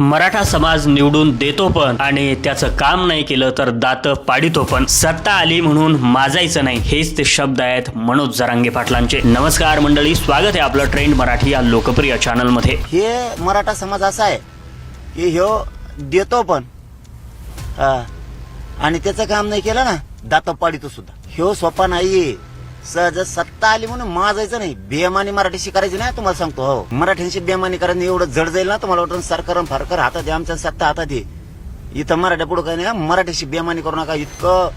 मराठा समाज निवडून देतो पण आणि त्याचं काम नाही केलं तर दात पाडितो पण. सत्ता आली म्हणून माजायचं नाही हेच ते शब्द आहेत मनोज जरांगे पाटलांचे. नमस्कार मंडळी स्वागत आहे आपलं ट्रेंड मराठी या लोकप्रिय चॅनलमध्ये हे मराठा समाज असा आहे की ह्यो देतो पण. आणि त्याचं काम नाही केलं ना दात पाडितो सुद्धा. ह्यो सोपा नाही सहज सत्ता आली म्हणून माजायचं नाही. बेमानी मराठी शिकायची नाही तुम्हाला सांगतो. हो. मराठीशी बेमानी करायला एवढं जड जाईल ना तुम्हाला वाटून सरकार फारकर हातात आमच्या सत्ता हातात आहे. इथं मराठ्या पुढे काही नाही मराठीशी बेमानी करू नका इतकं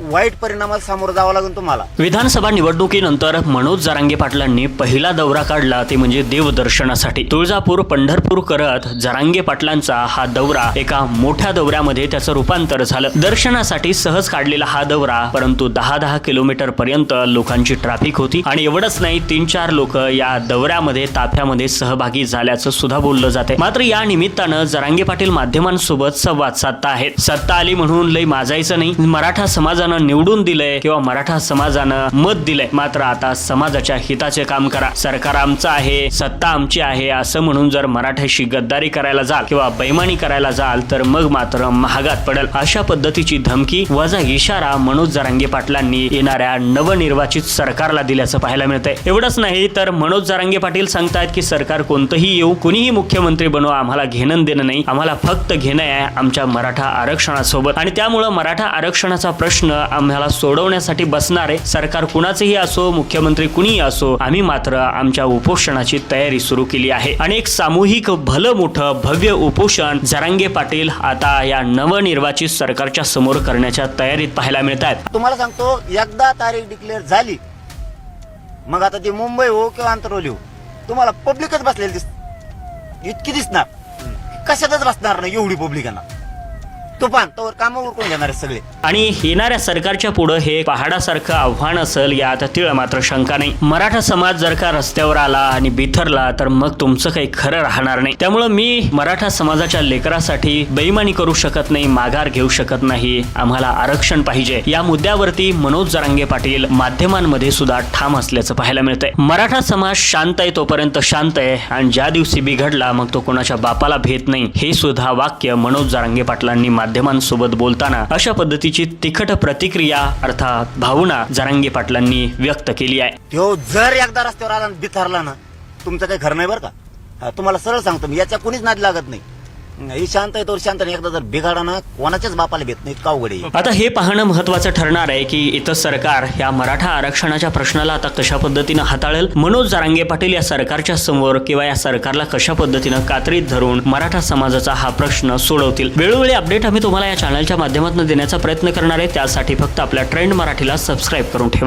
वाईट परिणामाला सामोरं जावं लागेल तुम्हाला. विधानसभा निवडणुकीनंतर मनोज जरांगे पाटलांनी पहिला दौरा काढला ते म्हणजे देवदर्शनासाठी. तुळजापूर पंढरपूर करत जरांगे पाटलांचा हा दौरा एका मोठ्या दौऱ्यामध्ये त्याचं रूपांतर झालं. दर्शनासाठी सहज काढलेला हा दौरा परंतु दहा दहा किलोमीटर पर्यंत लोकांची ट्रॅफिक होती आणि एवढंच नाही तीन चार लोक या दौऱ्यामध्ये ताफ्यामध्ये सहभागी झाल्याचं सुद्धा बोललं जाते मात्र या निमित्तानं जरांगे पाटील माध्यमांसोबत संवाद साधता आहेत. सत्ता आली म्हणून लई माजायचं नाही. मराठा समाजानं निवडून दिलंय किंवा मराठा समाजानं मत दिलंय. मात्र आता समाजाच्या हिताचे काम करा. सरकार आमचं आहे सत्ता आमची आहे असं म्हणून जर मराठ्याशी गद्दारी करायला जाल किंवा बैमानी करायला जाल तर मग मात्र महागात पडेल. अशा पद्धतीची धमकी वजा इशारा मनोज जरांगे पाटलांनी येणाऱ्या नवनिर्वाचित सरकारला दिल्याचं पाहायला मिळतंय. एवढंच नाही तर मनोज जरांगे पाटील सांगतायत की सरकार कोणतंही येऊ कुणीही मुख्यमंत्री बनवा आम्हाला घेणं देणं नाही. आम्हाला फक्त घेणं आहे आमच्या मराठा आरक्षणासोबत. आणि त्यामुळं मराठा आरक्षणाचा प्रश्न आम्हाला सोडवण्यासाठी बसणार. आहे सरकार कुणाचंही असो मुख्यमंत्री कुणीही असो आम्ही मात्र आमच्या उपोषणाची तयारी सुरू केली आहे. आणि एक सामूहिक भलं मोठं भव्य उपोषण जरांगे पाटील आता या नवनिर्वाचित सरकारच्या समोर करण्याच्या तयारीत पाहायला मिळत आहेत. तुम्हाला सांगतो एकदा तारीख डिक्लेअर झाली मग आता ती मुंबई हो किंवा अंतरोली हो तुम्हाला पब्लिकच बसलेली दिस इतकी दिसणार. कशातच बसणार नाही एवढी पब्लिकांना तुफान तोवर कामं उरकून घेणार आहेत सगळे. आणि येणाऱ्या सरकारच्या पुढे हे पहाडासारखं आव्हान असेल यात तिळ मात्र शंका नाही. मराठा समाज जर का रस्त्यावर आला आणि बिथरला तर मग तुमचं काही खरं राहणार नाही. त्यामुळं मी मराठा समाजाच्या लेकरासाठी बेईमानी करू शकत नाही माघार घेऊ शकत नाही. आम्हाला आरक्षण पाहिजे. या मुद्द्यावरती मनोज जरांगे पाटील माध्यमांमध्ये सुद्धा ठाम असल्याचं पाहायला मिळतंय. मराठा समाज शांत आहे तोपर्यंत शांत आहे. आणि ज्या दिवशी बिघडला मग तो कोणाच्या बापाला भेट नाही. हे सुद्धा वाक्य मनोज जरांगे पाटलांनी माध्यमांसोबत बोलताना अशा पद्धतीची तिखट प्रतिक्रिया अर्थात भावना जरांगे पाटलांनी व्यक्त केली आहे. तो जर एकदा रस्त्यावर आला आणि बिथरला ना तुमचं काही घर नाही बरं का? तुम्हाला सरळ सांगतो मी याच्या कुणीच नाद लागत नाही. ही शांत आहे तो शांत नाही. एकदा जर बिघाडा ना कोणाच्याच बापाला भेट नाही इतका अवघड आहे आता हे पाहणं महत्वाचं ठरणार आहे की इथं सरकार या मराठा आरक्षणाच्या प्रश्नाला आता कशा पद्धतीनं हाताळेल? मनोज जारांगे पाटील या सरकारच्या समोर किंवा या सरकारला कशा पद्धतीनं कात्रीत धरून मराठा समाजाचा हा प्रश्न सोडवतील? वेळोवेळी अपडेट आम्ही तुम्हाला या चॅनलच्या माध्यमातून देण्याचा प्रयत्न करणार आहे. त्यासाठी फक्त आपल्या ट्रेंड मराठीला सबस्क्राईब करून ठेवा.